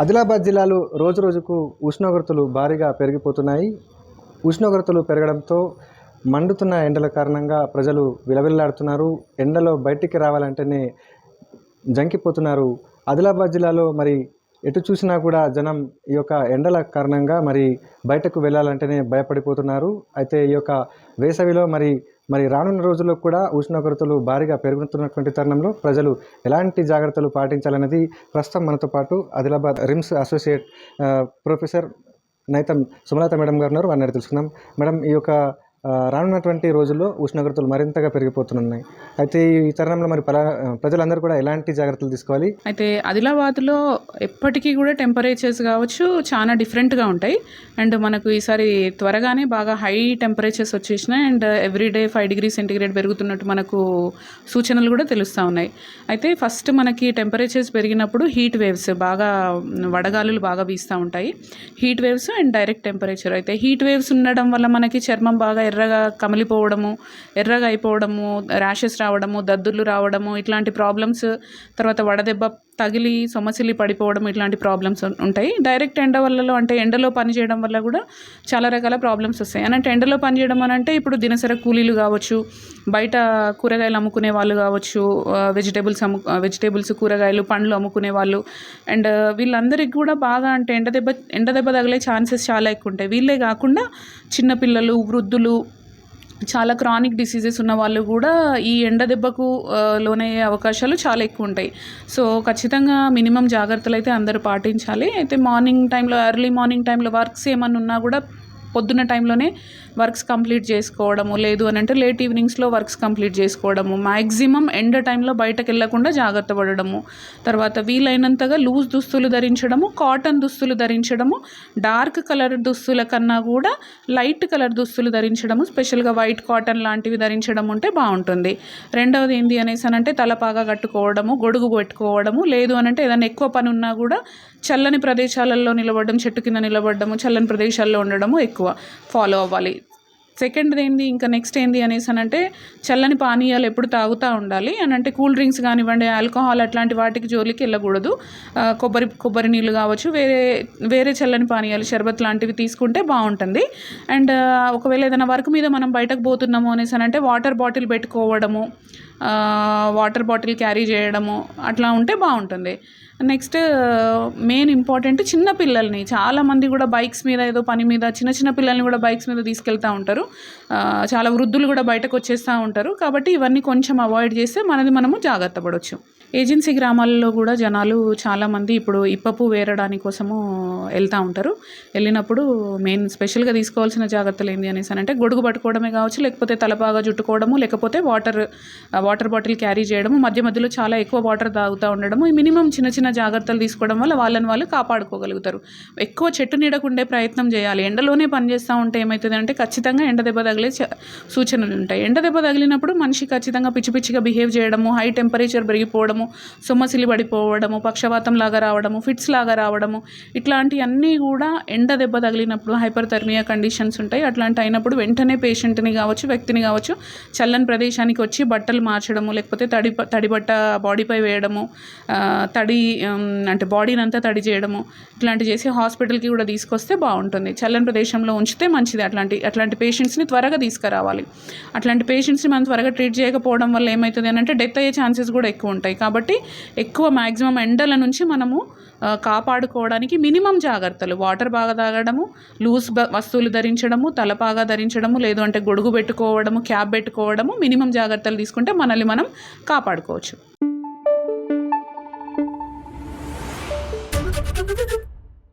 ఆదిలాబాద్ జిల్లాలో రోజు రోజుకు ఉష్ణోగ్రతలు భారీగా పెరిగిపోతున్నాయి. ఉష్ణోగ్రతలు పెరగడంతో మండుతున్న ఎండల కారణంగా ప్రజలు విలవిల్లాడుతున్నారు. ఎండలో బయటికి రావాలంటేనే జంకిపోతున్నారు. ఆదిలాబాద్ జిల్లాలో మరి ఎటు చూసినా కూడా జనం ఈ యొక్క ఎండల కారణంగా మరి బయటకు వెళ్ళాలంటేనే భయపడిపోతున్నారు. అయితే ఈ యొక్క వేసవిలో మరి మరి రానున్న రోజుల్లో కూడా ఉష్ణోగ్రతలు భారీగా పెరుగుతున్నటువంటి తరుణంలో ప్రజలు ఎలాంటి జాగ్రత్తలు పాటించాలనేది ప్రస్తుతం మనతో పాటు Adilabad RIMS associate professor Naitam Sumalatha madam గారు ఉన్నారు. వారిని తెలుసుకుందాం. మేడం ఈ యొక్క రానున్నటువంటి రోజుల్లో ఉష్ణోగ్రతలు మరింతగా పెరిగిపోతున్నాయి అయితే ఈ తరుణంలో మరి పలా ప్రజలందరూ కూడా ఎలాంటి జాగ్రత్తలు తీసుకోవాలి? అయితే ఆదిలాబాద్లో ఎప్పటికీ కూడా టెంపరేచర్స్ కావచ్చు చాలా డిఫరెంట్గా ఉంటాయి. అండ్ మనకు ఈసారి త్వరగానే బాగా హై టెంపరేచర్స్ వచ్చేసినాయి. And every day five degree centigrade పెరుగుతున్నట్టు మనకు సూచనలు కూడా తెలుస్తూ ఉన్నాయి. అయితే ఫస్ట్ మనకి టెంపరేచర్స్ పెరిగినప్పుడు హీట్ వేవ్స్ బాగా వడగాలులు బాగా వీస్తూ ఉంటాయి. Heat waves and direct temperature అయితే హీట్ వేవ్స్ ఉండడం వల్ల మనకి చర్మం బాగా ఎర్రగా కమిలిపోవడము ఎర్రగా అయిపోవడము ర్యాషెస్ రావడము దద్దుర్లు రావడము ఇట్లాంటి ప్రాబ్లమ్స్ తర్వాత వడదెబ్బ తగిలి సొమసిలి పడిపోవడం ఇట్లాంటి ప్రాబ్లమ్స్ ఉంటాయి. డైరెక్ట్ ఎండ వల్లలో అంటే ఎండలో పని చేయడం వల్ల కూడా చాలా రకాల ప్రాబ్లమ్స్ వస్తాయి. అని అంటే ఎండలో పని చేయడం అని అంటే ఇప్పుడు దినసరి కూలీలు కావచ్చు బయట కూరగాయలు అమ్ముకునే వాళ్ళు కావచ్చు వెజిటేబుల్స్ అమ్ము వెజిటేబుల్స్ కూరగాయలు పండ్లు అమ్ముకునే వాళ్ళు. అండ్ వీళ్ళందరికీ కూడా బాగా అంటే ఎండ దెబ్బ ఎండ దెబ్బ తగిలే ఛాన్సెస్ చాలా ఎక్కువ ఉంటాయి. వీళ్ళే కాకుండా చిన్నపిల్లలు వృద్ధులు చాలా క్రానిక్ డిసీజెస్ ఉన్న వాళ్ళు కూడా ఈ ఎండ దెబ్బకు లోనయ్యే అవకాశాలు చాలా ఎక్కువ ఉంటాయి. సో ఖచ్చితంగా మినిమం జాగ్రత్తలు అయితే అందరూ పాటించాలి. అయితే మార్నింగ్ టైంలో ఎర్లీ మార్నింగ్ టైంలో వర్క్స్ ఏమన్నా ఉన్నా కూడా పొద్దున్న టైంలోనే వర్క్స్ కంప్లీట్ చేసుకోవడము లేదు అని అంటే లేట్ ఈవినింగ్స్లో వర్క్స్ కంప్లీట్ చేసుకోవడము మ్యాక్సిమం ఎండ టైంలో బయటకు వెళ్ళకుండా జాగ్రత్త పడడము తర్వాత వీలైనంతగా లూజ్ దుస్తులు ధరించడము కాటన్ దుస్తులు ధరించడము డార్క్ కలర్ దుస్తుల కన్నా కూడా లైట్ కలర్ దుస్తులు ధరించడము స్పెషల్గా వైట్ కాటన్ లాంటివి ధరించడం ఉంటే బాగుంటుంది. రెండవది ఏంటి అనేసి అని అంటే తలపాగా కట్టుకోవడము గొడుగు పెట్టుకోవడము లేదు అని అంటే ఏదైనా ఎక్కువ పని ఉన్నా కూడా చల్లని ప్రదేశాలలో నిలబడడం చెట్టు కింద నిలబడము చల్లని ప్రదేశాల్లో ఉండడము ఎక్కువ. ఫాలో అవ్వాలి. సెకండ్ది ఏంది? ఇంకా నెక్స్ట్ ఏంది అనేసి అని అంటే చల్లని పానీయాలు ఎప్పుడు తాగుతూ ఉండాలి. అని అంటే కూల్ డ్రింక్స్ కానివ్వండి ఆల్కహాల్ అట్లాంటి వాటికి జోలికి వెళ్ళకూడదు. కొబ్బరి కొబ్బరి నీళ్ళు కావచ్చు వేరే వేరే చల్లని పానీయాలు షర్బత్ లాంటివి తీసుకుంటే బాగుంటుంది. అండ్ ఒకవేళ ఏదైనా వర్క్ మీద మనం బయటకు పోతున్నాము అనేసి అని అంటే వాటర్ బాటిల్ పెట్టుకోవడము వాటర్ బాటిల్ క్యారీ చేయడము అట్లా ఉంటే బాగుంటుంది. నెక్స్ట్ మెయిన్ ఇంపార్టెంట్ చిన్న పిల్లల్ని. చాలామంది కూడా బైక్స్ మీద ఏదో పని మీద చిన్న చిన్న పిల్లల్ని కూడా బైక్స్ మీద తీసుకెళ్తూ ఉంటారు. చాలా వృద్ధులు కూడా బయటకు వచ్చేస్తూ ఉంటారు. కాబట్టి ఇవన్నీ కొంచెం అవాయిడ్ చేస్తే మనది మనము జాగ్రత్త పడవచ్చు ఏజెన్సీ గ్రామాల్లో కూడా జనాలు చాలామంది ఇప్పుడు ఇప్పపు వేరడానికి కోసము వెళ్తూ ఉంటారు. వెళ్ళినప్పుడు మెయిన్ స్పెషల్గా తీసుకోవాల్సిన జాగ్రత్తలు ఏంటి అనేసి అని అంటే గొడుగు పట్టుకోవడమే కావచ్చు లేకపోతే తలపాగా చుట్టుకోవడము లేకపోతే వాటర్ వాటర్ బాటిల్ క్యారీ చేయడము మధ్య మధ్యలో చాలా ఎక్కువ వాటర్ తాగుతూ ఉండడము ఈ మినిమం చిన్న చిన్న జాగ్రత్తలు తీసుకోవడం వల్ల వాళ్ళని వాళ్ళు కాపాడుకోగలుగుతారు. ఎక్కువ చెట్టు నీడకుండే ప్రయత్నం చేయాలి. ఎండలోనే పనిచేస్తూ ఉంటే ఏమవుతుంది అంటే ఖచ్చితంగా ఎండ దెబ్బ తగిలే చ- సూచనలు ఉంటాయి. ఎండ దెబ్బ తగిలినప్పుడు మనిషి ఖచ్చితంగా పిచ్చి పిచ్చిగా బిహేవ్ చేయడము హై టెంపరేచర్ పెరిగిపోవడము సొమ్మసిలి పడిపోవడము పక్షవాతం లాగా రావడము ఫిట్స్ లాగా రావడము ఇట్లాంటివన్నీ కూడా ఎండ దెబ్బ తగిలినప్పుడు హైపర్ థర్మియా కండిషన్స్ ఉంటాయి. అట్లాంటి అయినప్పుడు వెంటనే పేషెంట్ని కావచ్చు వ్యక్తిని కావచ్చు చల్లని ప్రదేశానికి వచ్చి బట్టలు మార్చడము లేకపోతే తడి తడిబట్ట బాడీపై వేయడము తడి అంటే బాడీని అంతా తడి చేయడము ఇట్లాంటి చేసి హాస్పిటల్కి కూడా తీసుకొస్తే బాగుంటుంది. చల్లని ప్రదేశంలో ఉంచితే మంచిది అట్లాంటి అట్లాంటి పేషెంట్స్ని త్వరగా తీసుకురావాలి. అట్లాంటి పేషెంట్స్ని మనం త్వరగా ట్రీట్ చేయకపోవడం వల్ల ఏమవుతుంది అని అంటే డెత్ అయ్యే ఛాన్సెస్ కూడా ఎక్కువ ఉంటాయి. కాబట్టి ఎక్కువ మ్యాక్సిమం ఎండల నుంచి మనము కాపాడుకోవడానికి మినిమం జాగ్రత్తలు. వాటర్ బాగా తాగడము లూజ్ వస్తువులు ధరించడము తలపాగా ధరించడము లేదు అంటే గొడుగు పెట్టుకోవడము క్యాప్ పెట్టుకోవడము మినిమం జాగ్రత్తలు తీసుకుంటే మనల్ని మనం కాపాడుకోవచ్చు.